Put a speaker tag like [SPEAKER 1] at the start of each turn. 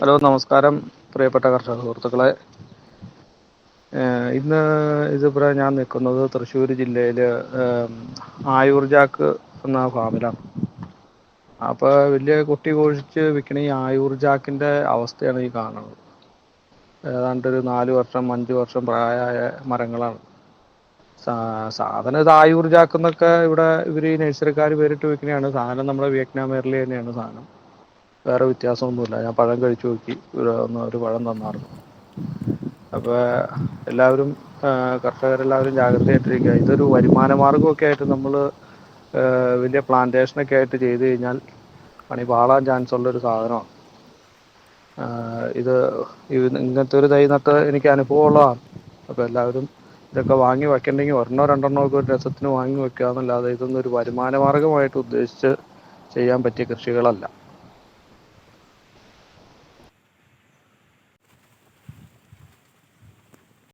[SPEAKER 1] Hello നമസ്കാരം പ്രിയപ്പെട്ട കർഷക സുഹൃത്തുക്കളെ. ഇന്ന് ഇതിപ്പോ ഞാൻ നിൽക്കുന്നത് തൃശ്ശൂർ ജില്ലയിൽ ആയൂർജാക്ക് എന്ന ഫാമിലാണ്. അപ്പോൾ വലിയ കുട്ടി കോഴിച്ച് വിൽക്കണ ഈ ആയൂർജാക്കിന്റെ അവസ്ഥയാണ് ഈ കാണുന്നത്. ഏതാണ്ട് ഒരു നാല് വർഷം അഞ്ച് വർഷം പ്രായമായ മരങ്ങളാണ്. സാധനം ഇത് ആയൂർജാക്ക് എന്നൊക്കെ ഇവിടെ ഇവർ ഈ നഴ്സറിക്കാർ പേരിട്ട് വെക്കുന്നതാണ് സാധനം നമ്മുടെ വിയറ്റ്നാം മേറിൽ തന്നെയാണ് സാധനം. വേറെ വ്യത്യാസമൊന്നുമില്ല. ഞാൻ പഴം കഴിച്ചു നോക്കി. ഒരു പഴം തന്നായിരുന്നു. അപ്പോൾ എല്ലാവരും കർഷകരെല്ലാവരും ജാഗ്രതയായിട്ടിരിക്കുക. ഇതൊരു വരുമാന മാർഗമൊക്കെ ആയിട്ട് നമ്മൾ വലിയ പ്ലാന്റേഷനൊക്കെ ആയിട്ട് ചെയ്ത് കഴിഞ്ഞാൽ പണി പാളാൻ ചാൻസ് ഉള്ളൊരു സാധനമാണ്. ഇത് ഇങ്ങനത്തെ ഒരു തൈ നട്ട് എനിക്ക് അനുഭവമുള്ളതാണ്. അപ്പോൾ എല്ലാവരും ഇതൊക്കെ വാങ്ങി വെക്കണ്ടെങ്കിൽ ഒരെണ്ണോ രണ്ടെണ്ണോ ഒക്കെ ഒരു രസത്തിന് വാങ്ങി വെക്കുക എന്നല്ലാതെ ഇതൊന്നും ഒരു വരുമാന മാർഗമായിട്ട് ഉദ്ദേശിച്ച് ചെയ്യാൻ പറ്റിയ കൃഷികളല്ല.